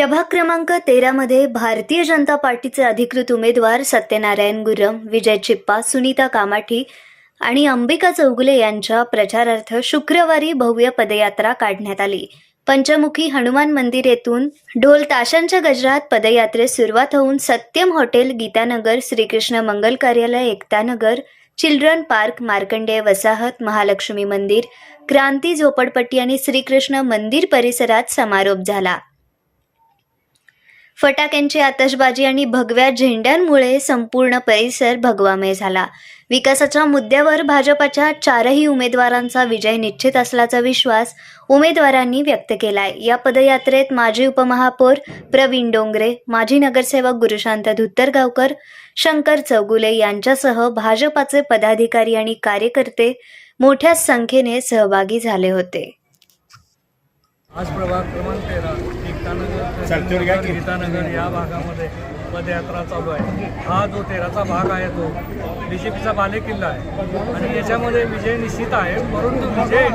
प्रभाग क्रमांक तेरामध्ये भारतीय जनता पार्टीचे अधिकृत उमेदवार सत्यनारायण गुरम विजय चिप्पा सुनीता कामाठी आणि अंबिका चौगुले यांच्या प्रचारार्थ शुक्रवारी भव्य पदयात्रा काढण्यात आली. पंचमुखी हनुमान मंदिर येथून ढोल ताशांच्या गजरात पदयात्रेस सुरुवात होऊन सत्यम हॉटेल गीतानगर श्रीकृष्ण मंगल कार्यालय एकतानगर चिल्ड्रन पार्क मार्कंडेय वसाहत महालक्ष्मी मंदिर क्रांती झोपडपट्टी आणि श्रीकृष्ण मंदिर परिसरात समारोप झाला. फटाक्यांची आतषबाजी आणि भगव्या झेंड्यांमुळे संपूर्ण परिसर भगवामय झाला. विकासाच्या मुद्द्यावर भाजपाच्या चारही उमेदवारांचा विजय निश्चित असल्याचा विश्वास उमेदवारांनी व्यक्त केलाय. या पदयात्रेत माजी उपमहापौर प्रवीण डोंगरे माजी नगरसेवक गुरुशांत धुत्तरगावकर शंकर चौगुले यांच्यासह भाजपाचे पदाधिकारी आणि कार्यकर्ते मोठ्या संख्येने सहभागी झाले होते. आज प्रभाग क्रमांक तेरा. की? गीतानगर या भागामध्ये पदयात्रा चालू आहे. हा जो तेराचा भाग आहे तो बी जे पीचा बालेकिल्ला आहे. आणि याच्यामध्ये विजय निश्चित आहे. परंतु विजय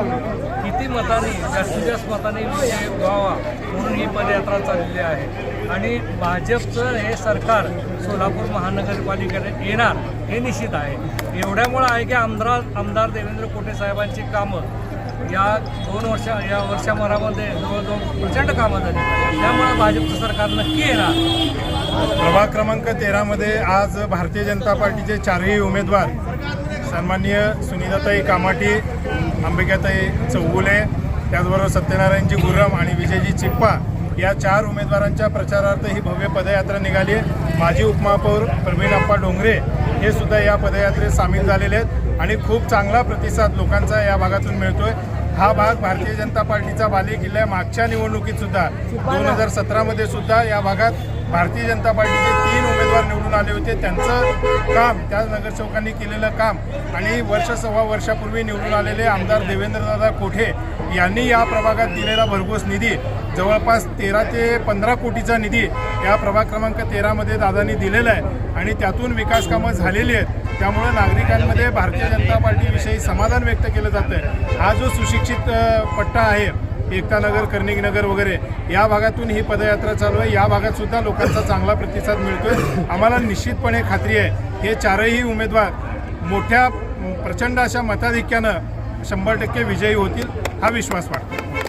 किती मतांनी जास्तीत जास्त मतांनी विजय व्हावा म्हणून ही पदयात्रा चाललेली आहे. आणि भाजपचं हे सरकार सोलापूर महानगरपालिकेने येणार हे निश्चित आहे. एवढ्यामुळं आहे की आमदार आमदार देवेंद्र कोटे साहेबांची कामं या दोन वर्ष या वर्षभरामध्ये जवळजवळ प्रचंड कामं झाली. त्यामुळे भाजपचं सरकार नक्की येणार. प्रभाग क्रमांक तेरामध्ये आज भारतीय जनता पार्टीचे चारही उमेदवार सन्माननीय सुनीताताई कामाठी अंबिकाताई चौगुले त्याचबरोबर सत्यनारायणजी गुर्रम आणि विजयजी चिप्पा या चार उमेदवारांच्या प्रचारार्थ ही भव्य पदयात्रा निघाली. माजी उपमहापौर प्रवीण अप्पा डोंगरे हे सुद्धा या पदयात्रेत सामील झालेले आहेत. आणि खूप चांगला प्रतिसाद लोकांचा या भागातून मिळतोय. हा भाग भारतीय जनता पार्टीचा बाले किल्ला आहे. मागच्या निवडणुकीत सुद्धा दोन हजार सतरामध्ये सुद्धा या भागात भारतीय जनता पार्टीचे तीन उमेदवार निवडून आले होते. त्यांचं काम त्या नगरसेवकांनी केलेलं काम आणि वर्ष सव्वा वर्षापूर्वी निवडून आलेले आमदार देवेंद्रदादा कोठे यांनी या प्रभागात दिलेला भरघोस निधी जवळपास तेरा ते पंधरा कोटीचा निधी या प्रभाग क्रमांक तेरामध्ये दादांनी दिलेला आहे आणि त्यातून विकास कामं झालेली आहेत. त्यामुळं नागरिकांमध्ये भारतीय जनता पार्टीविषयी समाधान व्यक्त केलं जातं हा जो सुशिक्षित पट्टा आहे एकतानगर कर्णिकनगर वगैरे या भागातून ही पदयात्रा चालू आहे. या भागात सुद्धा लोकांचा चांगला प्रतिसाद मिळतोय. आम्हाला निश्चितपणे खात्री आहे हे चारही उमेदवार मोठ्या प्रचंड अशा मताधिक्यानं शंभर टक्के विजयी होतील हा विश्वास वाटतो